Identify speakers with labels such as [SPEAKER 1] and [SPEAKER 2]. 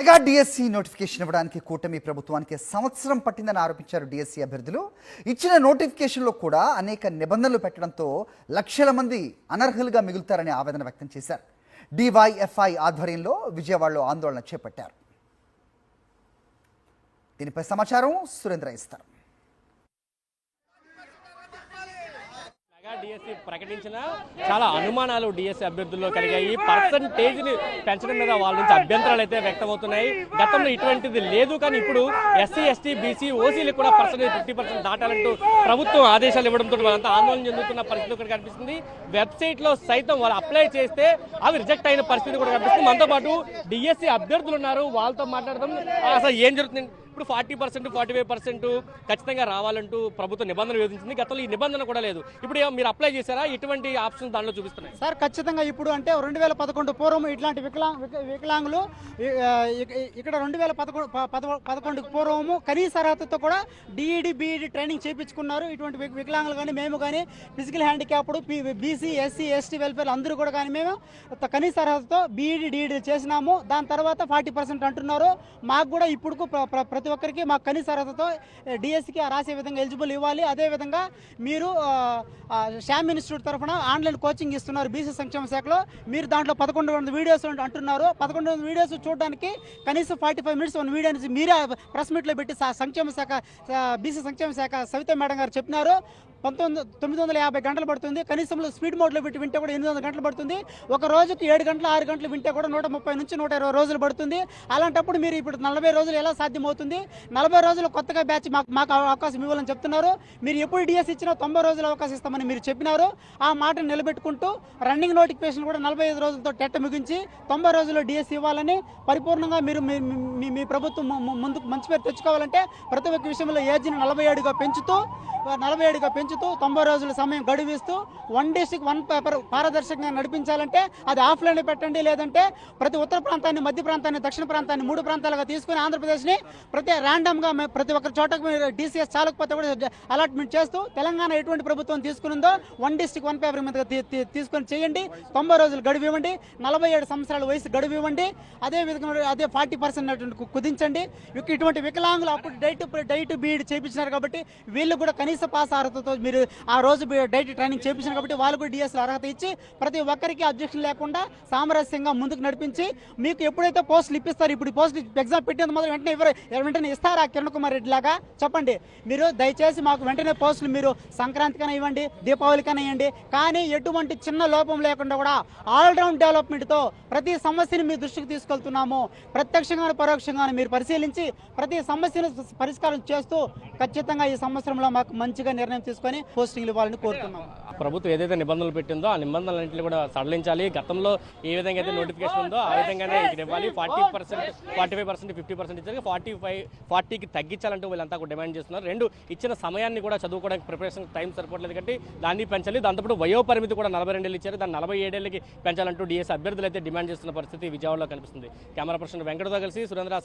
[SPEAKER 1] Mega DSC notification ఇవ్వడానికి కూటమి ప్రభుత్వానికి సంవత్సరం పట్టిందని ఆరోపించారు డిఎస్సి అభ్యర్థులు. ఇచ్చిన నోటిఫికేషన్లో కూడా అనేక నిబంధనలు పెట్టడంతో లక్షల మంది అనర్హులుగా మిగులుతారని ఆవేదన వ్యక్తం చేశారు. డివైఎఫ్ఐ ఆధ్వర్యంలో విజయవాడలో ఆందోళన చేపట్టారు. దీనిపై సమాచారం సురేంద్ర ఇస్తారు
[SPEAKER 2] మెగా డిఎస్సి ప్రకటించిన చాలా అనుమానాలు డిఎస్సి అభ్యర్థుల్లో కలిగాయి. పర్సంటేజ్ని పెంచడం మీద వాళ్ళ నుంచి అభ్యంతరాలు అయితే వ్యక్తమవుతున్నాయి. గతంలో ఇటువంటిది లేదు కానీ ఇప్పుడు ఎస్సీ ఎస్టీ బీసీ ఓసీలకు కూడా పర్సంటేజ్ ఫిఫ్టీ పర్సెంట్ దాటాలంటూ ప్రభుత్వం ఆదేశాలు ఇవ్వడంతో వాళ్ళంతా ఆందోళన చెందుతున్న పరిస్థితి కూడా కనిపిస్తుంది. వెబ్సైట్లో సైతం వాళ్ళు అప్లై చేస్తే అవి రిజెక్ట్ అయిన పరిస్థితి కూడా కనిపిస్తుంది. మనతో పాటు డిఎస్సి అభ్యర్థులు ఉన్నారు. వాళ్ళతో మాట్లాడదాం. అసలు ఏం జరుగుతుంది? ఇప్పుడు forty percent forty five percent ఖచ్చితంగా రావాలంటూ ప్రభుత్వ నిబంధన విధించింది. గతంలో ఈ నిబంధన కూడా లేదు. ఇప్పుడు మీరు అప్లై చేశారా? ఎటువంటి ఆప్షన్ దానిలో చూపిస్తున్నాయి.
[SPEAKER 3] సార్ ఖచ్చితంగా ఇప్పుడు అంటే రెండు వేల పదకొండు పూర్వం ఇట్లాంటి వికలాంగ్ వికలాంగులు ఇక్కడ రెండు వేల పదకొండు పదకొండు పూర్వము కనీస అర్హతతో కూడా డిఈడి బీఈడి ట్రైనింగ్ చేయించుకున్నారు ఇటువంటి వికలాంగులు కానీ మేము కానీ physical handicapped BC SC ST welfare అందరూ కూడా కానీ మేము కనీస అర్హతతో బీఈడి డిఈడి చేసినాము. దాని తర్వాత ఫార్టీ పర్సెంట్ అంటున్నారు. మాకు కూడా ఇప్పుడు ప్ర- ప్రతి ఒక్కరికి మాకు కనీస అర్హతతో డిఎస్సికి రాసే విధంగా ఎలిజిబుల్ ఇవ్వాలి. అదేవిధంగా మీరు ఆ, శ్యామ్ ఇన్స్టిట్యూట్ తరఫున ఆన్లైన్ కోచింగ్ ఇస్తున్నారు బీసీ సంక్షేమ శాఖలో. మీరు దాంట్లో పదకొండు వందల వీడియోస్ అంటున్నారు. పదకొండు వందల వీడియోస్ చూడడానికి కనీసం forty five minutes one video మీరే ప్రెస్ మీట్లో పెట్టి సంక్షేమ శాఖ బీసీ సంక్షేమ శాఖ సవిత మేడం గారు చెప్పినారు. పంతొమ్మిది తొమ్మిది వందల యాభై గంటలు పడుతుంది. కనీసంలో స్పీడ్ మోడ్లో పెట్టి వింటే కూడా ఎనిమిది వందల గంటలు పడుతుంది. ఒక రోజుకి ఏడు గంటలు ఆరు గంటలు వింటే కూడా నూట ముప్పై నుంచి నూట ఇరవై రోజులు పడుతుంది. అలాంటప్పుడు మీరు ఇప్పుడు నలభై రోజులు ఎలా సాధ్యమవుతుంది? నలభై రోజులు కొత్తగా బ్యాచ్ మాకు మాకు అవకాశం ఇవ్వాలని చెప్తున్నారు. మీరు ఎప్పుడు డిఎస్ ఇచ్చినా తొంభై రోజులు అవకాశం ఇస్తామని మీరు చెప్పినారు. ఆ మాటను నిలబెట్టుకుంటూ రన్నింగ్ నోటిఫికేషన్ కూడా నలభై ఐదు రోజులతో టెట్ ముగించి తొంభై రోజుల్లో డిఎస్ ఇవ్వాలని పరిపూర్ణంగా మీరు మీ- మీ- మీ ప్రభుత్వం ముందుకు మంచి పేరు తెచ్చుకోవాలంటే ప్రతి ఒక్క విషయంలో ఏజ్ని నలభై ఏడుగా పెంచుతూ నలభై ఏడుగా పెంచుతూ తొంభై రోజుల సమయం గడువిస్తూ వన్ డిస్టిక్ వన్ పేపర్ పారదర్శకంగా నడిపించాలంటే అది ఆఫ్లైన్ పెట్టండి. లేదంటే ప్రతి ఉత్తర ప్రాంతాన్ని మధ్య ప్రాంతాన్ని దక్షిణ ప్రాంతాన్ని మూడు ప్రాంతాలుగా తీసుకుని ఆంధ్రప్రదేశ్ని ప్రతి ర్యాండమ్గా ప్రతి ఒక్క చోటకు డీసీఎస్ చాలకపోతే కూడా అలాట్మెంట్ చేస్తూ తెలంగాణ ఎటువంటి ప్రభుత్వం తీసుకునిందో వన్ డిస్టిక్ వన్ పేపర్ మీద తీసుకొని చేయండి. తొంభై రోజులు గడువు ఇవ్వండి నలభై ఏడు సంవత్సరాల వయసు గడువు ఇవ్వండి అదే విధంగా అదే ఫార్టీ పర్సెంట్ కుదించండి. ఇటువంటి వికలాంగులు అప్పుడు డైట్ డైట్ బీఈడి చేయించినారు కాబట్టి వీళ్ళు కూడా కనీస పాస్ అర్హతతో మీరు ఆ రోజు డైట్ ట్రైనింగ్ చేపించారు కాబట్టి వాళ్ళు కూడా డిఎస్ అర్హత ఇచ్చి ప్రతి ఒక్కరికి అబ్జెక్షన్ లేకుండా సామరస్యంగా ముందుకు నడిపించి మీకు ఎప్పుడైతే పోస్టులు ఇప్పిస్తారు ఇప్పుడు పోస్ట్ ఎగ్జామ్ పెట్టినంత మాత్రం వెంటనే ఎవరు వెంటనే ఇస్తారా కిరణ్ కుమార్ రెడ్డి లాగా? చెప్పండి. మీరు దయచేసి మాకు వెంటనే పోస్టులు మీరు సంక్రాంతికైనా ఇవ్వండి దీపావళికైనా ఇవ్వండి. కానీ ఎటువంటి చిన్న లోపం లేకుండా కూడా ఆల్రౌండ్ డెవలప్మెంట్తో ప్రతి సమస్యను మీ దృష్టికి తీసుకెళ్తున్నాము. ప్రత్యక్షంగాను పరోక్షంగాను మీరు పరిశీలించి ప్రతి సమస్యను పరిష్కారం చేస్తూ ఖచ్చితంగా ఈ సంవత్సరంలో మాకు మంచిగా నిర్ణయం తీసుకొని పోస్టింగ్లు ఇవ్వాలని కోరుతున్నాం.
[SPEAKER 2] ప్రభుత్వం ఏదైతే నిబంధనలు పెట్టిందో ఆ నిబంధనలన్నింటినీ కూడా సడలించాలి. గతంలో ఏ విధంగా అయితే నోటిఫికేషన్ ఉందో ఆ విధంగానే ఇక్కడ ఇవ్వాలి. Forty percent forty five percent fifty percent ఇచ్చారు ఫార్టీ ఫైవ్ ఫార్టీకి తగ్గించాలంటూ వీళ్ళంతా కూడా డిమాండ్ చేస్తున్నారు. రెండు ఇచ్చిన సమయాన్ని కూడా చదువుకోవడానికి ప్రిపరేషన్ టైం సరిపోవట్లేదు కాబట్టి దాన్ని పెంచాలి. దాంతోపాటు వయో పరిమితి కూడా నలభై రెండేళ్ళు ఇచ్చారు. దాన్ని నలభై ఏడేళ్ళకి పెంచాలంటూ డిఎస్ అభ్యర్థులు అయితే డిమాండ్ చేస్తున్న పరిస్థితి విజయవాడలో కనిపిస్తుంది. కెమెరా పర్సన్ వెంకటతో కలిసి సురేంద్ర